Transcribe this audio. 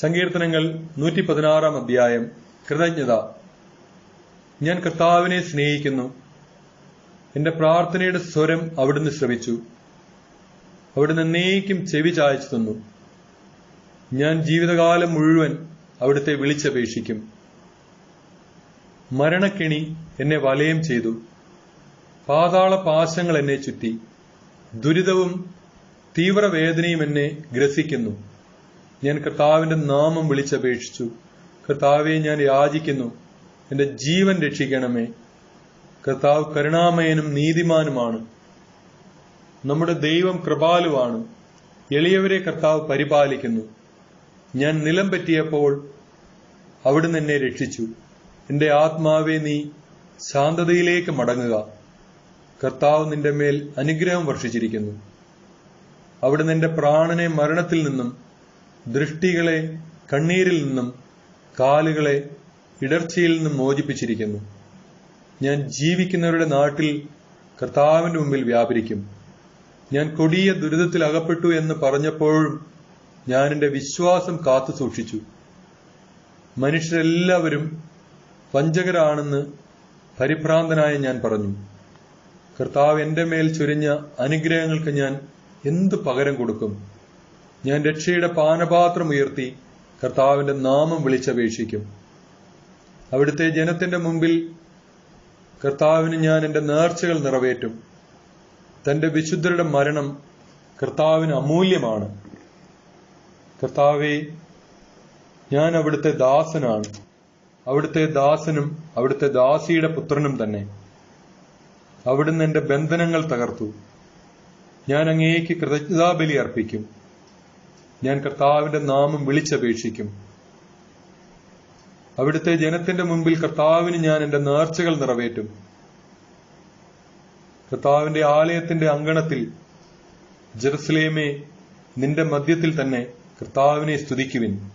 സങ്കീർത്തനങ്ങൾ നൂറ്റി പതിനാറാം അധ്യായം. കൃതജ്ഞത. ഞാൻ കർത്താവിനെ സ്നേഹിക്കുന്നു. എന്റെ പ്രാർത്ഥനയുടെ സ്വരം അവിടുന്ന് ശ്രവിച്ചു. അവിടുന്ന് എന്നേക്കും ചെവി ചായച്ചു തന്നു. ഞാൻ ജീവിതകാലം മുഴുവൻ അവിടുത്തെ വിളിച്ചപേക്ഷിക്കും. മരണക്കിണി എന്നെ വലയം ചെയ്തു. പാതാള പാശങ്ങൾ എന്നെ ചുറ്റി. ദുരിതവും തീവ്രവേദനയും എന്നെ ഗ്രസിക്കുന്നു. ഞാൻ കർത്താവിന്റെ നാമം വിളിച്ചപേക്ഷിച്ചു. കർത്താവെ ഞാൻ യാചിക്കുന്നു. എന്റെ ജീവൻ രക്ഷിക്കണമേ. കർത്താവ് കരുണാമയനും നീതിമാനുമാണ്. നമ്മുടെ ദൈവം കൃപാലുവാണ്. എളിയവരെ കർത്താവ് പരിപാലിക്കുന്നു. ഞാൻ നിലം പറ്റിയപ്പോൾ അവിടുന്ന് എന്നെ രക്ഷിച്ചു. എന്റെ ആത്മാവെ നീ ശാന്തതയിലേക്ക് മടങ്ങുക. കർത്താവ് നിന്റെ മേൽ അനുഗ്രഹം വർഷിച്ചിരിക്കുന്നു. അവിടുന്ന് എന്റെ പ്രാണനെ മരണത്തിൽ നിന്നും ദൃഷ്ടികളെ കണ്ണീരിൽ നിന്നും കാലുകളെ ഇടർച്ചയിൽ നിന്നും മോചിപ്പിച്ചിരിക്കുന്നു. ഞാൻ ജീവിക്കുന്നവരുടെ നാട്ടിൽ കർത്താവിന്റെ മുമ്പിൽ വ്യാപരിക്കും. ഞാൻ കൊടിയ ദുരിതത്തിൽ അകപ്പെട്ടു എന്ന് പറഞ്ഞപ്പോഴും ഞാൻ എന്റെ വിശ്വാസം കാത്തു സൂക്ഷിച്ചു. മനുഷ്യരെല്ലാവരും വഞ്ചകരാണെന്ന് പരിഭ്രാന്തനായ ഞാൻ പറഞ്ഞു. കർത്താവ് എന്റെ മേൽ ചൊരിഞ്ഞ അനുഗ്രഹങ്ങൾക്ക് ഞാൻ എന്തു പകരം കൊടുക്കും? ഞാൻ രക്ഷയുടെ പാനപാത്രം ഉയർത്തി കർത്താവിന്റെ നാമം വിളിച്ചപേക്ഷിക്കും. അവിടുത്തെ ജനത്തിന്റെ മുമ്പിൽ കർത്താവിന് ഞാൻ എന്റെ നേർച്ചകൾ നിറവേറ്റും. തന്റെ വിശുദ്ധരുടെ മരണം കർത്താവിന് അമൂല്യമാണ്. കർത്താവെ ഞാൻ അവിടുത്തെ ദാസനാണ്. അവിടുത്തെ ദാസനും അവിടുത്തെ ദാസിയുടെ പുത്രനും തന്നെ. അവിടുന്ന് എന്റെ ബന്ധനങ്ങൾ തകർത്തു. ഞാൻ അങ്ങേക്ക് കൃതജ്ഞതാബലി അർപ്പിക്കും. ഞാൻ കർത്താവിന്റെ നാമം വിളിച്ചപേക്ഷിക്കും. അവിടുത്തെ ജനത്തിന്റെ മുമ്പിൽ കർത്താവിന് ഞാൻ എന്റെ നേർച്ചകൾ നിറവേറ്റും. കർത്താവിന്റെ ആലയത്തിന്റെ അങ്കണത്തിൽ ജെറുസലേമേ നിന്റെ മധ്യത്തിൽ തന്നെ കർത്താവിനെ സ്തുതിക്കുവിൻ.